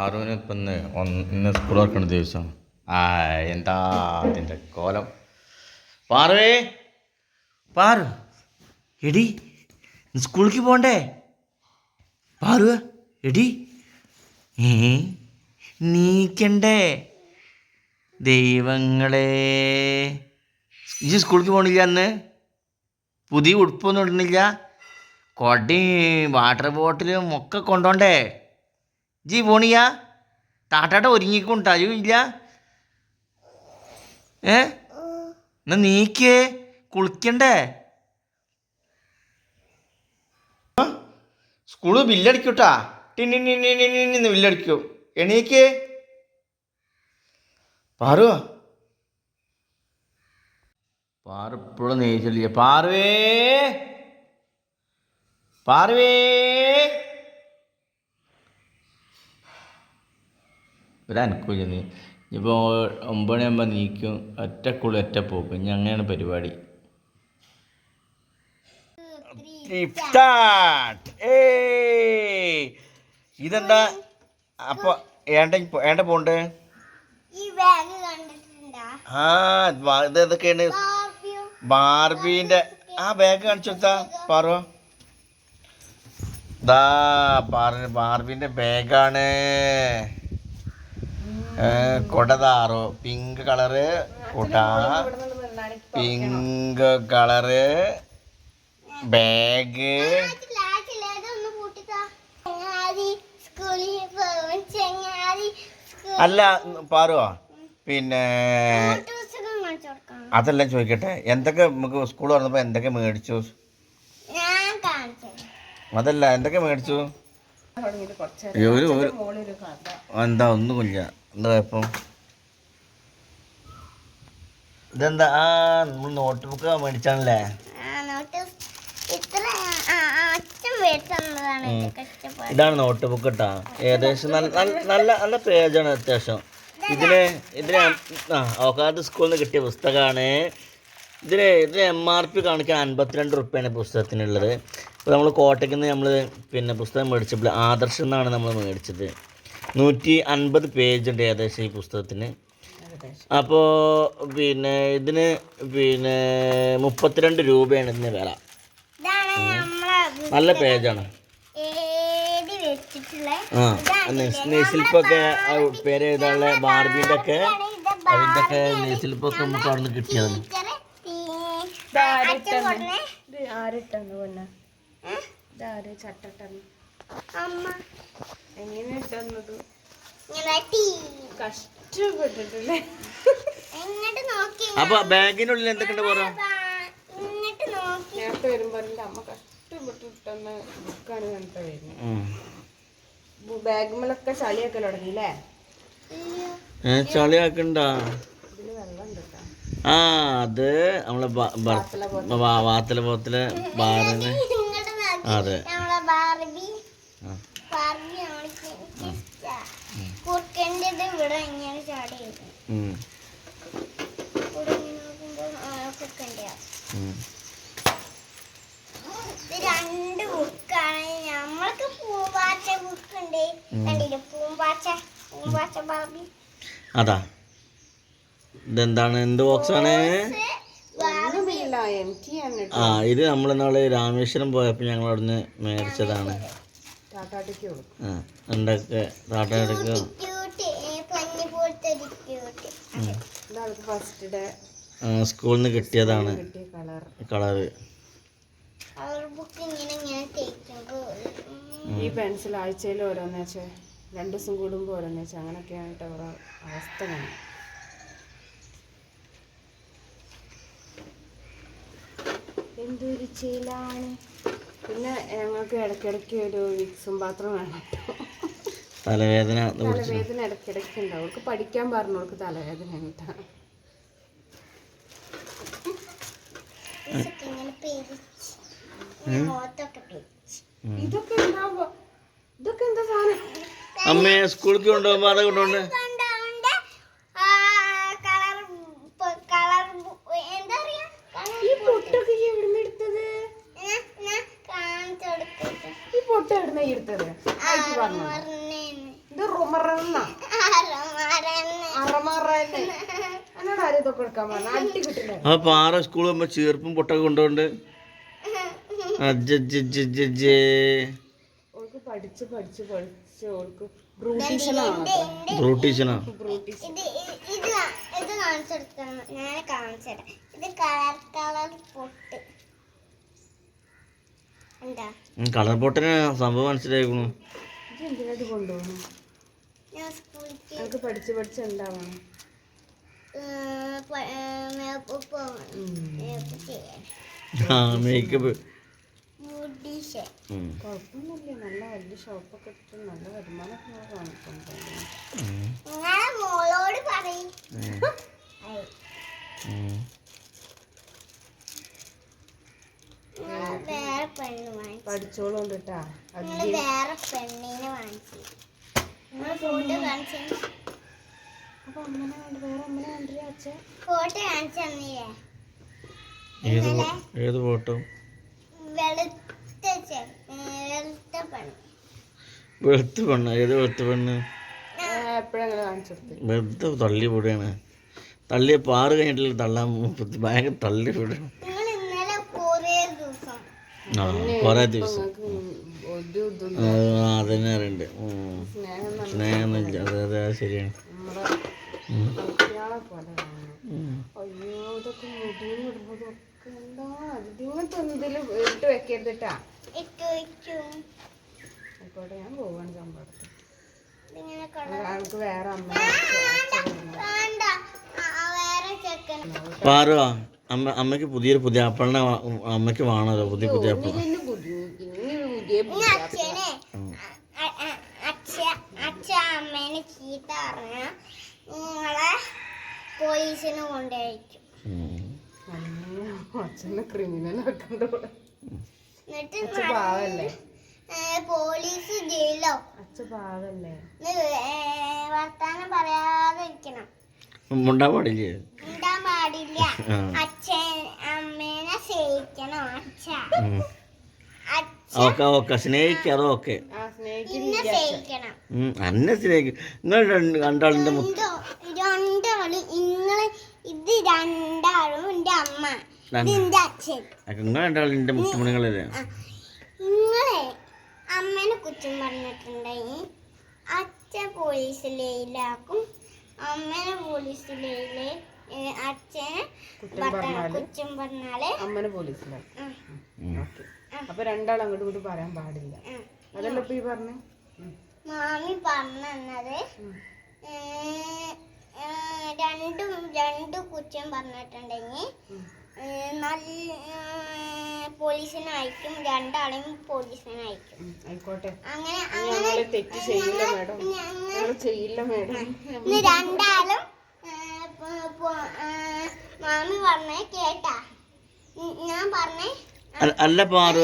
പാറുവിന് ഇപ്പം ഇന്ന് ഒന്ന് ഇന്ന് സ്കൂൾ തുറക്കുന്ന ദിവസം. ആ എന്താ അതിന്റെ കോലം? പാറുവേ. പാറു. എടി സ്കൂളിലേക്ക് പോണ്ടേ? പാറു എടി. ഏ നീക്കണ്ടേ? ദൈവങ്ങളെ. ഇജ് സ്കൂളിലേക്ക് പോണില്ല അന്ന് പുതിയ ഉടുപ്പൊന്നും ഇടുന്നില്ല? കൊടയും വാട്ടർ ബോട്ടിലും ഒക്കെ കൊണ്ടോണ്ടേ? ജി പോണിയ? താട്ടാട്ട ഒരുങ്ങിക്കൊണ്ട്. ഇല്ല. ഏ? എന്നാ നീക്കേ കുളിക്കണ്ടേ? സ്കൂൾ ബില്ലടിക്കൂട്ടാ. ടിന്നിന്ന് ബില്ലടിക്കും. എണീക്കേ. പാറുവാ പാറ ഇപ്പോഴും നെയ്ച്ചില്ല പാറുവേ. പാറുവേ. ഒരനക്കൂല നീ. ഇപ്പോൾ ഒമ്പത് മണിയാകുമ്പോൾ നീക്കും. ഒറ്റക്കുള്ളി ഒറ്റ പോക്കും. ഇനി അങ്ങനെയാണ് പരിപാടി. ഇതെന്താ? അപ്പൊ ഏണ്ട ഏണ്ട പോണ്ട്? ഈ ബാഗ് കണ്ടിട്ടുണ്ടാ? ആ ഇത് എന്തൊക്കെയാണ് ബാർബിന്റെ ആ ബാഗ് കാണിച്ചു കൊടുത്താ പാറോ. ദാ പാറ ബാർബിന്റെ ബാഗാണ് കൊടതാറോ പിങ്ക് കളറ് കൊട പിങ്ക് കളറ് ബാഗ് ഒന്ന് അല്ല പാറുവാ? പിന്നെ അതെല്ലാം ചോദിക്കട്ടെ എന്തൊക്കെ നമുക്ക് സ്കൂൾ തുറന്നപ്പോൾ എന്തൊക്കെ മേടിച്ചു? അതല്ല എന്തൊക്കെ മേടിച്ചു? എന്താ ഒരു ഒരു എന്താ കുഴപ്പം? ഇതെന്താ? ആ നമ്മൾ നോട്ട് ബുക്ക് മേടിച്ചാണല്ലേ? ഇതാണ് നോട്ട് ബുക്ക് കേട്ടാ ഏകദേശം നല്ല നല്ല- പേജാണ് അത്യാവശ്യം. ഇതിന് ഇതിന് ആ ഓക്കാത്ത് സ്കൂളിൽ നിന്ന് കിട്ടിയ പുസ്തകമാണ് ഇതിന് ഇതിന് എം ആർ പി കാണിക്കാൻ അൻപത്തിരണ്ട് റുപ്യാണ് പുസ്തകത്തിനുള്ളത്. ഇപ്പോൾ നമ്മൾ കോട്ടയ്ക്ക് നിന്ന് നമ്മൾ പിന്നെ പുസ്തകം മേടിച്ചപ്പോൾ ആദർശം എന്നാണ് നമ്മൾ മേടിച്ചത്. നൂറ്റി അൻപത് പേജ് ഉണ്ട് ഏകദേശം ഈ പുസ്തകത്തിന്. അപ്പോൾ പിന്നെ ഇതിന് പിന്നെ മുപ്പത്തിരണ്ട് രൂപയാണ് ഇതിന് വില. ഇതാണ് നമ്മളെ നല്ല പേജാണ്. ആ നെയ്സിൽപ്പൊക്കെ പേര് എഴുതാനുള്ള ബാർബിന്റെ ഒക്കെ അതിന്റെ ഒക്കെ നെയ്സിൽപ്പൊക്കെ നമുക്ക് അവിടെ നിന്ന് കിട്ടിയതാണ്. ആരിട്ടാണ് പൊന്നെ? ഏ? എങ്ങനെ കഷ്ടപ്പെട്ടിട്ടില്ലേ? നോക്കി അപ്പൊ ബാഗിനുള്ളിൽ എന്തൊക്കെയുണ്ട് പറ? ഇങ്ങോട്ട് നോക്കി. നേരത്തെ വരുമ്പോ എന്റെ അമ്മ കഷ്ടപ്പെട്ട് ഇട്ടെന്ന ബുക്കാണ് കണ്ടിട്ട് വരുന്നത് ബാഗുമലൊക്കെ ചളിയൊക്കെ തുടങ്ങിയില്ലേ? അയ്യോ. ചളിയാക്കണ്ട? ഇതിൽ വെള്ളം ഉണ്ട് കേട്ടോ ആ അത് നമ്മളെ വാത്തല പോത്തൽ. ബാറിന് ഇങ്ങോട്ട് നോക്കി അതെ. രണ്ട് ബുക്കാണ് നമ്മൾക്ക് പൂമ്പാച്ച ബുക്കുണ്ട് കണ്ടില്ലേ? പൂമ്പാച്ച പൂമ്പാച്ച ബാബി. അതാ. ഇതെന്താണ്? എന്ത് ടി ആണ് ആ ഇത് നമ്മൾ രാമേശ്വരം പോയപ്പോൾ ഞങ്ങൾ അവിടുന്ന് മേടിച്ചതാണ്. ഇതാണ് സ്കൂളിൽ നിന്ന് കിട്ടിയതാണ് കിട്ടിയ കളർ കളറ്. അവർ ബുക്ക് ഇങ്ങനെ ഇങ്ങനെ തേക്കുമ്പോൾ ഈ പെൻസിൽ ആഴ്ചയിൽ ഓരോന്ന് വെച്ചേ രണ്ട് ദിവസം കൂടുമ്പോൾ ഓരോന്ന് വെച്ചാൽ അങ്ങനെയൊക്കെയാണ് കേട്ടോ ഓരോ അവസ്ഥ കാണും എന്തൊരു ചേലാണ്. പിന്നെ ഞങ്ങൾക്ക് ഇടയ്ക്കിടയ്ക്ക് ഒരു വിക്സും പാത്രം വേണം തലവേദന തലവേദന ഇടയ്ക്കിടയ്ക്ക് ഉണ്ടാവും. അവർക്ക് പഠിക്കാൻ പറഞ്ഞു അവർക്ക് തലവേദന ഇതൊക്കെ എന്താ ഇതൊക്കെ എന്താ സാധനം? അമ്മയെ സ്കൂളിൽ കൊണ്ടുപോകുമ്പോൾ അതൊക്കെ കൊണ്ടുപോണ്ട് കൊണ്ടോണ്ട കളർ കളർ എന്താ പറയാ ഈ പൊട്ടൊക്കെ ഈ എവിടുന്ന് എടുത്തത് കാണിച്ചു കൊടുക്കട്ടെ ഈ പൊട്ട് എവിടുന്ന എടുത്തത് ആ പറഞ്ഞേന്ന് ഇത് റുമറ അറമാറന്ന അറമാരന്ന്. അറമാറന്നെ എന്നോട് ആരും ഇതൊക്കെ എടുക്കാൻ പറഞ്ഞു അട്ടി കിട്ടില്ല ആ പാറ സ്കൂൾ പോകുമ്പോ ചീർപ്പും പൊട്ടൊക്കെ കൊണ്ടുകൊണ്ട് പഠിച്ച് പഠിച്ച് പഠിച്ച് ഓൾക്ക് ബ്രൂട്ടീഷനാണ് ബ്രൂട്ടീഷനാ ബ്രൂട്ടീഷ് ഇത് ഞാൻ ഇത് കളർ കളർ പൊട്ട്. എന്താ? കളർ പൊട്ടിന് സംഭവം മനസ്സിലായിക്കണു. ഞാൻ സ്കൂളിൽ പഠിച്ച് പഠിച്ച് ഉണ്ടാവണം മേക്കപ്പ്. കുഴപ്പമൊന്നുമില്ല. നല്ല വലിയ ഷോപ്പൊക്കെ ഇട്ടിട്ട് നല്ല വരുമാനമൊക്കെ കാണിക്കുന്നുണ്ട്. പെണ്ണ് വാങ്ങിച്ചു. പഠിച്ചോളുണ്ട് കേട്ടാ. വേറെ പെണ്ണിനെ വാങ്ങിച്ചു. ഫോട്ടോ കാണിച്ചു. ഏത് ഏത് ഫോട്ടോ വെളുത്ത പെണ്ണ്. ഏത് വെളുത്ത് പെണ്ണ്? വെറുതെ തള്ളി വിടുകയാണ് തള്ളിയ പാറ് കഴിഞ്ഞിട്ടില്ല തള്ളാൻ ഭയങ്കര തള്ളി വിടുകയാണ് നിങ്ങൾ ഇന്നലെ കുറേ ദിവസം. ആ കുറേ ദിവസം. അറിയണ്ട്. സ്നേഹം സ്നേഹമൊന്നുമില്ല അതെ അതെ ശരിയാണ്. പോലെ അമ്മയ്ക്ക് അയ്യോ ഞാൻ പോവാണ് വേറെ അമ്മ അമ്മ പുതിയൊരു പുതിയ അപ്പളിനെ അമ്മയ്ക്ക് വേണമല്ലോ പുതിയ പുതിയ ആപ്പിൾ പോലീസിന് അച്ഛനെ ക്രിമിനൽ പാവല്ലേ? പോലീസ് ജയിലോ. അച്ഛ പാവല്ലേ? വർത്താനം പറയാതെ ഇരിക്കണം മുണ്ടാ പാടില്ലേ? ഉണ്ടാൻ പാടില്ല. അച്ഛൻ അമ്മേനെ സ്നേഹിക്കണം അച്ഛ. ഉം. അച്ഛ ഓക്കെ ഓക്കെ. സ്നേഹിക്കാതെ ഓക്കെ. അന്നെ സ്നേഹിക്കും നിങ്ങൾ രണ്ട് രണ്ടാളും എന്റെ അമ്മ ഇത് രണ്ട്. എന്റെ അച്ഛൻ. നിങ്ങൾ രണ്ടാളിന്റെ മുത്തുമണികളല്ലേ? ആ. നിങ്ങളെ അമ്മേനെ കുറ്റം പറഞ്ഞിട്ടുണ്ടെങ്കിൽ അച്ഛൻ പോലീസിലേലാക്കും അമ്മേനെ അമ്മനെ അച്ഛനെ കുറ്റം പറഞ്ഞാൽ കുറ്റം പറഞ്ഞാലേ അമ്മനെ പോലീസിലാക്കും അപ്പൊ രണ്ടാളും അങ്ങോട്ട് ഇങ്ങോട്ട് പറയാൻ പാടില്ല. അതല്ല ഇപ്പൊ ഈ പറഞ്ഞേ? മാമി പറഞ്ഞത് രണ്ടും രണ്ട് കുറ്റം പറഞ്ഞിട്ടുണ്ടെങ്കിൽ നല്ല പോലീസിനായിരിക്കും രണ്ടാളെയും പോലീസിനായിരിക്കും. ആയിക്കോട്ടെ. അങ്ങനെ അങ്ങനെ തെറ്റ് ചെയ്യില്ല മാഡം. ഞങ്ങൾ ഞങ്ങൾ ചെയ്യില്ല മാഡം. രണ്ടാളും മാമി പറഞ്ഞേ കേട്ടാ. ഞാൻ പറഞ്ഞേ. അല്ല- പാറു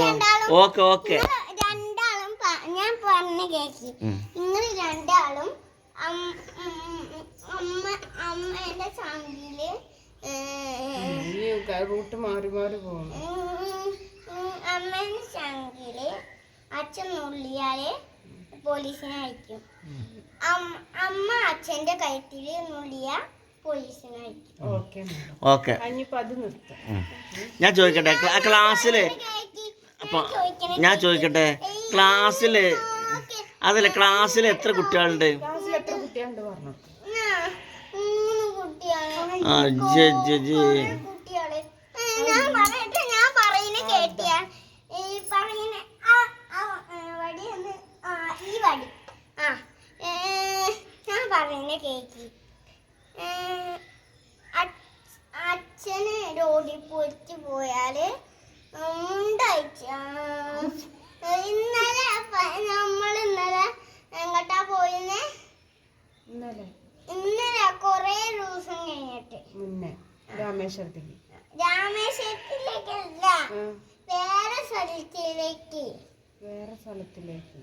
ഓക്കെ ഓക്കെ. നിങ്ങൾ രണ്ടാളും ഞാൻ പറഞ്ഞ കേക്കി. നിങ്ങൾ രണ്ടാളും അമ്മ അമ്മേന്റെ ചങ്കിൽ റൂട്ട് മാറി മാറി ഉം, അമ്മേന്റെ ചങ്കിൽ അച്ഛൻ നുള്ളിയാൽ പോലീസിനെ അയക്കും. അമ്മ അച്ഛന്റെ കഴുത്തിൽ നുള്ളിയ പോലീസിനെ അയക്കും. ഓക്കെ അഞ്ഞിപ്പോ അത് നിർത്താം. ഞാൻ ചോദിക്കട്ടെ ക്ലാസ്സിൽ അപ്പൊ ഞാൻ ചോദിക്കട്ടെ ക്ലാസ്സിൽ അതല്ലേ അതല്ല ക്ലാസ്സിൽ എത്ര കുട്ടികളുണ്ട്? കുട്ടികളുണ്ട് പറഞ്ഞു മൂന്ന് കുട്ടിയാണ് ആ ജെ ജെ ജെ കുട്ടികൾ ഏ, ഞാൻ പറയട്ടെ ഞാൻ പറയുന്ന കേട്ടിയ ഈ പറയുന്ന ആ, ആ, ഏ, വടി ഒന്ന് ആ ഈ വടി ആ ഏ, ഞാൻ പറയുന്ന കേക്ക് ഏ, അച്- അച്ഛന് റോഡിൽ പൊരിച്ച് പോയാൽ മുണ്ടയച്ച ഇന്നലെ നമ്മൾ ഇന്നലെ എങ്ങോട്ടാ പോയിരുന്നേ ഇന്നലെ ഇന്നലെ കൊറേ ദിവസം കഴിഞ്ഞിട്ട് മുന്നേ രാമേശ്വരത്തേക്ക് രാമേശ്വരത്തിലേക്കല്ല. വേറെ സ്ഥലത്തിലേക്ക്. വേറെ സ്ഥലത്തിലേക്ക്.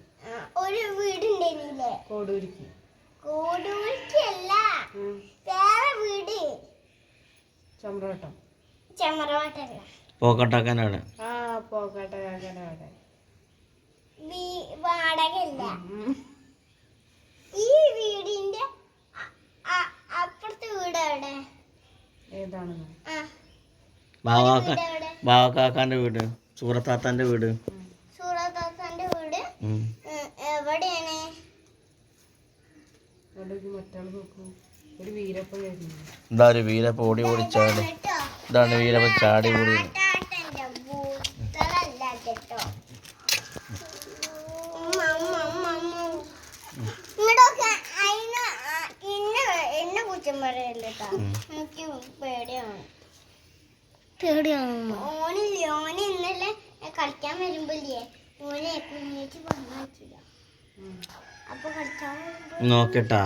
ഒരു വീടുണ്ടായിരുന്നില്ലേ കോടൂരിക്ക് കോടൂരിക്ക് അല്ല വേറെ വീട്. ചമ്പ്രോട്ടം ചെമറവാട്ടല്ല പോക്കട്ടാക്കാനാണ്. ആ അവിടെ വീ- വാടകയില്ല. ഈ വീടിന്റെ അപ്പുറത്തെ വീട് ആ ബാവാക്ക വീട് വീട് വീട്. സൂറത്താത്താന്റെ വീട്. എന്താ ഉം, എവിടെയാണ്? ഇതാ ഒരു വീരപ്പ ഓടി ഓടി ചാടി. ഇതാണ് വീരപ്പ ചാടി ഓടി. കേട്ടോ ഉമ്മ, ഉമ്മ, ഉമ്മ, ഉമ്മ. ഇങ്ങടൊക്കെ അയിന് ആ- എന്നെ എന്നെ കുറ്റം പറയല്ലേ കേട്ടോ എനിക്ക് പേടിയാണ്. പേടിയാണ് ഓനില്ലേ ഓന് ഇന്നലെ കളിക്കാൻ വരുമ്പോല്ലേ ഓനെ കുഞ്ഞേച്ച് പറഞ്ഞു വെച്ചില്ല അപ്പൊ കളിക്കാൻ വരുമ്പോ നോക്കട്ടാ